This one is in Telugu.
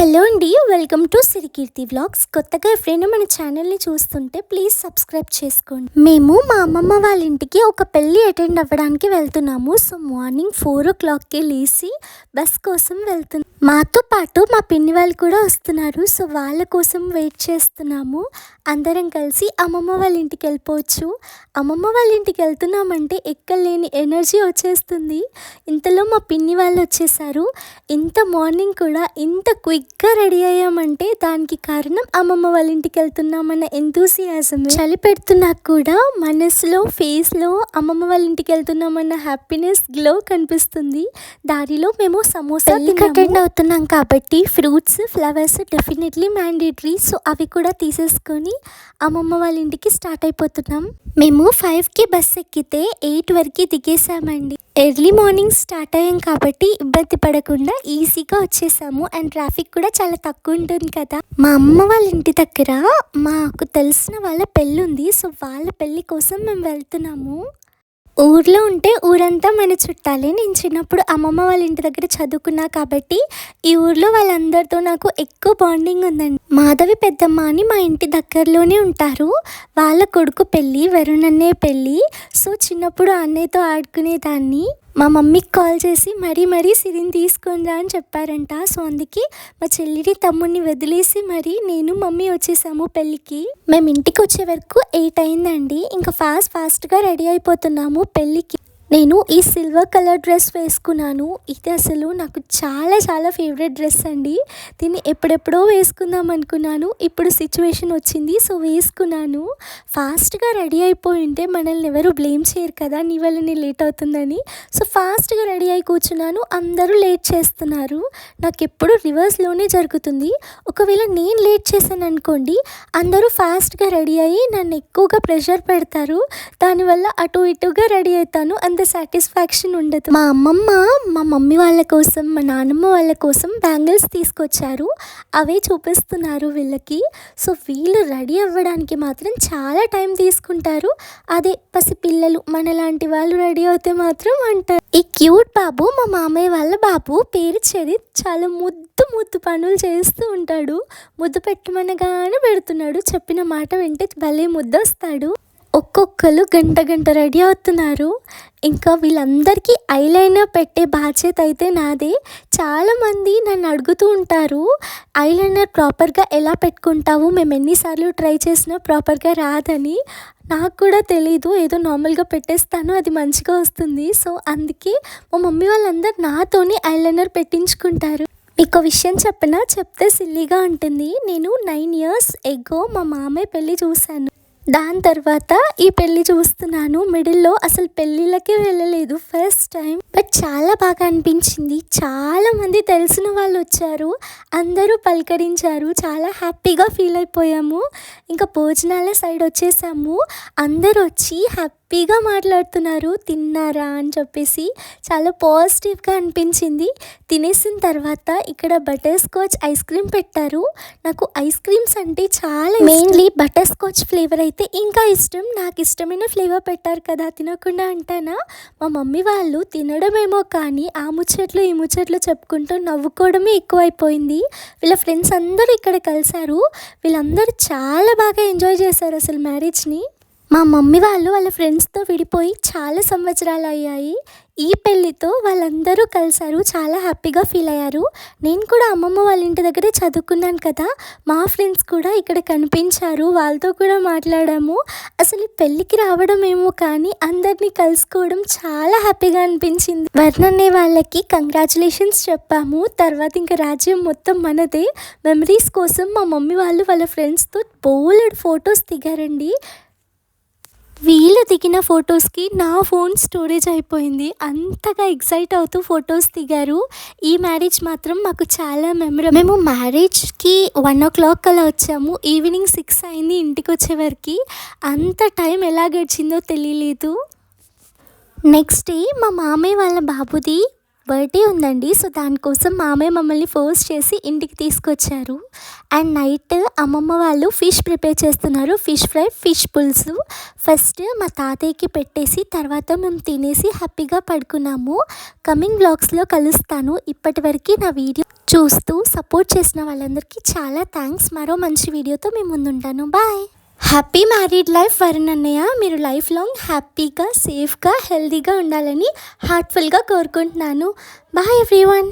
హలో అండి వెల్కమ్ టు సిరికీర్తి వ్లాగ్స్. కొత్తగా ఎప్పుడైనా మన ఛానల్ని చూస్తుంటే ప్లీజ్ సబ్స్క్రైబ్ చేసుకోండి. మేము మా అమ్మమ్మ వాళ్ళ ఇంటికి ఒక పెళ్ళి అటెండ్ అవ్వడానికి వెళ్తున్నాము. సో మార్నింగ్ ఫోర్ ఓ క్లాక్కి లేచి బస్ కోసం వెళ్తున్నాం మాతో పాటు మా పిన్ని వాళ్ళు కూడా వస్తున్నారు. సో వాళ్ళ కోసం వెయిట్ చేస్తున్నాము. అందరం కలిసి అమ్మమ్మ వాళ్ళ ఇంటికి వెళ్ళిపోవచ్చు. అమ్మమ్మ వాళ్ళ ఇంటికి వెళ్తున్నామంటే ఎక్కలేని ఎనర్జీ వచ్చేస్తుంది. ఇంతలో మా పిన్ని వాళ్ళు వచ్చేసారు. ఇంత మార్నింగ్ కూడా ఇంత క్విక్గా రెడీ అయ్యామంటే దానికి కారణం అమ్మమ్మ వాళ్ళ ఇంటికి వెళ్తున్నామన్న ఎంతూసియాజం చలి పెడుతున్నా కూడా మనసులో ఫేస్లో అమ్మమ్మ వాళ్ళ ఇంటికి వెళ్తున్నామన్న హ్యాపీనెస్ గ్లో కనిపిస్తుంది. దారిలో మేము సమోసా అటెండ్ అవుతున్నాం కాబట్టి fruits flowers definitely mandatory so అవి కూడా తీసేసుకొని అమ్మమ్మ వాళ్ళ ఇంటికి స్టార్ట్ అయిపోతున్నాం. మేము ఫైవ్కి బస్ ఎక్కితే ఎయిట్ వరకు దిగేసామండి ఎర్లీ మార్నింగ్ స్టార్ట్ అయ్యాం కాబట్టి ఇబ్బంది పడకుండా ఈజీగా వచ్చేసాము అండ్ ట్రాఫిక్ కూడా చాలా తక్కువ ఉంటుంది కదా. మా అమ్మ వాళ్ళ ఇంటి దగ్గర మాకు తెలిసిన వాళ్ళ పెళ్ళి ఉంది. సో వాళ్ళ పెళ్ళి కోసం మేము వెళ్తున్నాము. ఊర్లో ఉంటే ఊరంతా మన చుట్టాలే. నేను చిన్నప్పుడు అమ్మమ్మ వాళ్ళ ఇంటి దగ్గర చదువుకున్నా కాబట్టి ఈ ఊర్లో వాళ్ళందరితో నాకు ఎక్కువ బాండింగ్ ఉందండి. మాధవి పెద్దమ్మ అని మా ఇంటి దగ్గరలోనే ఉంటారు. వాళ్ళ కొడుకు పెళ్ళి వరుణ్ అన్నయ్య పెళ్ళి. సో చిన్నప్పుడు అన్నయ్యతో ఆడుకునేదాన్ని. మా మమ్మీకి కాల్ చేసి మరీ మరీ సిరిని తీసుకొని రా అని చెప్పారంట. సో అందుకే మా చెల్లిని తమ్ముడిని వదిలేసి మరి నేను మమ్మీ వచ్చేసాము పెళ్ళికి. మేము ఇంటికి వచ్చే వరకు ఎయిట్ అయిందండి. ఇంకా ఫాస్ట్ ఫాస్ట్గా రెడీ అయిపోతున్నాము పెళ్ళికి. నేను ఈ సిల్వర్ కలర్ డ్రెస్ వేసుకున్నాను. ఇది అసలు నాకు చాలా చాలా ఫేవరెట్ డ్రెస్ అండి. దీన్ని ఎప్పుడెప్పుడో వేసుకుందాం అనుకున్నాను. ఇప్పుడు సిచ్యువేషన్ వచ్చింది సో వేసుకున్నాను. ఫాస్ట్గా రెడీ అయిపోయి ఉంటే మనల్ని ఎవరు బ్లేమ్ చేయరు కదా నీ వల్ల నేను లేట్ అవుతుందని సో ఫాస్ట్గా రెడీ అయి కూర్చున్నాను. అందరూ లేట్ చేస్తున్నారు. నాకు ఎప్పుడు రివర్స్లోనే జరుగుతుంది. ఒకవేళ నేను లేట్ చేశాను అనుకోండి అందరూ ఫాస్ట్గా రెడీ అయ్యి నన్ను ఎక్కువగా ప్రెషర్ పెడతారు. దానివల్ల అటు ఇటుగా రెడీ అవుతాను. అంత సాటిస్ఫాక్షన్ ఉండదు. మా అమ్మమ్మ మా మమ్మీ వాళ్ళ కోసం మా నాన్నమ్మ వాళ్ళ కోసం బ్యాంగిల్స్ తీసుకొచ్చారు. అవే చూపిస్తున్నారు వీళ్ళకి. సో వీళ్ళు రెడీ అవ్వడానికి మాత్రం చాలా టైం తీసుకుంటారు. అదే పసి పిల్లలు మనలాంటి వాళ్ళు రెడీ అవుతే మాత్రం అంటారు. ఈ క్యూట్ బాబు మా మామయ్య వాళ్ళ బాబు పేరు చరిత్ చాలా ముద్దు ముద్దు పనులు చేస్తూ ఉంటాడు. ముద్దు పెట్టమనగానే పెడుతున్నాడు. చెప్పిన మాట వింటే భలే ముద్దు వస్తాడు ఒక్కొక్కరు గంట గంట రెడీ అవుతున్నారు. ఇంకా వీళ్ళందరికీ ఐలైనర్ పెట్టే బాధ్యత అయితే నాదే. చాలామంది నన్ను అడుగుతూ ఉంటారు ఐలైనర్ ప్రాపర్గా ఎలా పెట్టుకుంటావు? మేము ఎన్నిసార్లు ట్రై చేసినా ప్రాపర్గా రాదని. నాకు కూడా తెలీదు ఏదో నార్మల్గా పెట్టేస్తాను అది మంచిగా వస్తుంది. సో అందుకే మా మమ్మీ వాళ్ళందరూ నాతోనే ఐలైనర్ పెట్టించుకుంటారు. మీకు విషయం చెప్పినా? చెప్తే సిల్లీగా ఉంటుంది. నేను నైన్ ఇయర్స్ ఎగ్గో మా మామయ్య పెళ్ళి చూశాను. దాని తర్వాత ఈ పెళ్ళి చూస్తున్నాను. మిడిల్లో అసలు పెళ్ళిళ్ళకే వెళ్ళలేదు ఫస్ట్ టైం. బట్ చాలా బాగా అనిపించింది. చాలా మంది తెలిసిన వాళ్ళు వచ్చారు. అందరూ పలకరించారు. చాలా హ్యాపీగా ఫీల్ అయిపోయాము. ఇంకా భోజనాల సైడ్ వచ్చేసాము. అందరూ వచ్చి హ్యాపీ హ్యాపీగా మాట్లాడుతున్నారు తిన్నారా అని చెప్పేసి చాలా పాజిటివ్గా అనిపించింది. తినేసిన తర్వాత ఇక్కడ బటర్ స్కాచ్ ఐస్ క్రీమ్ పెట్టారు. నాకు ఐస్ క్రీమ్స్ అంటే చాలా మెయిన్లీ బటర్ స్కాచ్ ఫ్లేవర్ అయితే ఇంకా ఇష్టం. నాకు ఇష్టమైన ఫ్లేవర్ పెట్టారు కదా తినకుండా అంటానా? మా మమ్మీ వాళ్ళు తినడమేమో కానీ ఆ ముచ్చట్లు ఈ ముచ్చట్లు చెప్పుకుంటూ నవ్వుకోవడమే ఎక్కువైపోయింది. వీళ్ళ ఫ్రెండ్స్ అందరూ ఇక్కడ కలిశారు. వీళ్ళందరూ చాలా బాగా ఎంజాయ్ చేశారు అసలు మ్యారేజ్ని. మా మమ్మీ వాళ్ళు వాళ్ళ ఫ్రెండ్స్తో విడిపోయి చాలా సంవత్సరాలు అయ్యాయి. ఈ పెళ్ళితో వాళ్ళందరూ కలిసారు చాలా హ్యాపీగా ఫీల్ అయ్యారు. నేను కూడా అమ్మమ్మ వాళ్ళ ఇంటి దగ్గరే చదువుకున్నాను కదా మా ఫ్రెండ్స్ కూడా ఇక్కడ కనిపించారు. వాళ్ళతో కూడా మాట్లాడాము. అసలు ఈ పెళ్ళికి రావడం ఏమో కానీ అందరినీ కలుసుకోవడం చాలా హ్యాపీగా అనిపించింది. వర్ణనే వాళ్ళకి కంగ్రాచులేషన్స్ చెప్పాము. తర్వాత ఇంకా రాజ్యం మొత్తం మనదే. మెమరీస్ కోసం మా మమ్మీ వాళ్ళు వాళ్ళ ఫ్రెండ్స్తో బోలెడ్ ఫొటోస్ దిగారండి. వీళ్ళు దిగిన ఫొటోస్కి నా ఫోన్ స్టోరేజ్ అయిపోయింది. అంతగా ఎక్సైట్ అవుతూ ఫొటోస్ దిగారు. ఈ మ్యారేజ్ మాత్రం మాకు చాలా మెమరీ మేము మ్యారేజ్కి వన్ ఓ క్లాక్ అలా వచ్చాము. ఈవినింగ్ సిక్స్ అయింది ఇంటికి వచ్చేవరకు అంత టైం ఎలా గడిచిందో తెలియలేదు. నెక్స్ట్ డే మా మామయ్య వాళ్ళ బాబుది బర్త్డే ఉందండి సో దానికోసం మామయ్య మమ్మల్ని ఫోర్స్ చేసి ఇంటికి తీసుకొచ్చారు. అండ్ నైట్ అమ్మమ్మ వాళ్ళు ఫిష్ ప్రిపేర్ చేస్తున్నారు ఫిష్ ఫ్రై ఫిష్ పులుసు. ఫస్ట్ మా తాతయ్యకి పెట్టేసి తర్వాత మేము తినేసి హ్యాపీగా పడుకున్నాము. కమింగ్ బ్లాగ్స్లో కలుస్తాను. ఇప్పటివరకు నా వీడియో చూస్తూ సపోర్ట్ చేసిన వాళ్ళందరికీ చాలా థ్యాంక్స్. మరో మంచి వీడియోతో మేము ముందుంటాను. Bye! Happy married life Varun అన్నయ్య మీరు లైఫ్ లాంగ్ హ్యాపీగా సేఫ్గా హెల్తీగా ఉండాలని హార్ట్ఫుల్గా కోరుకుంటున్నాను. Bye everyone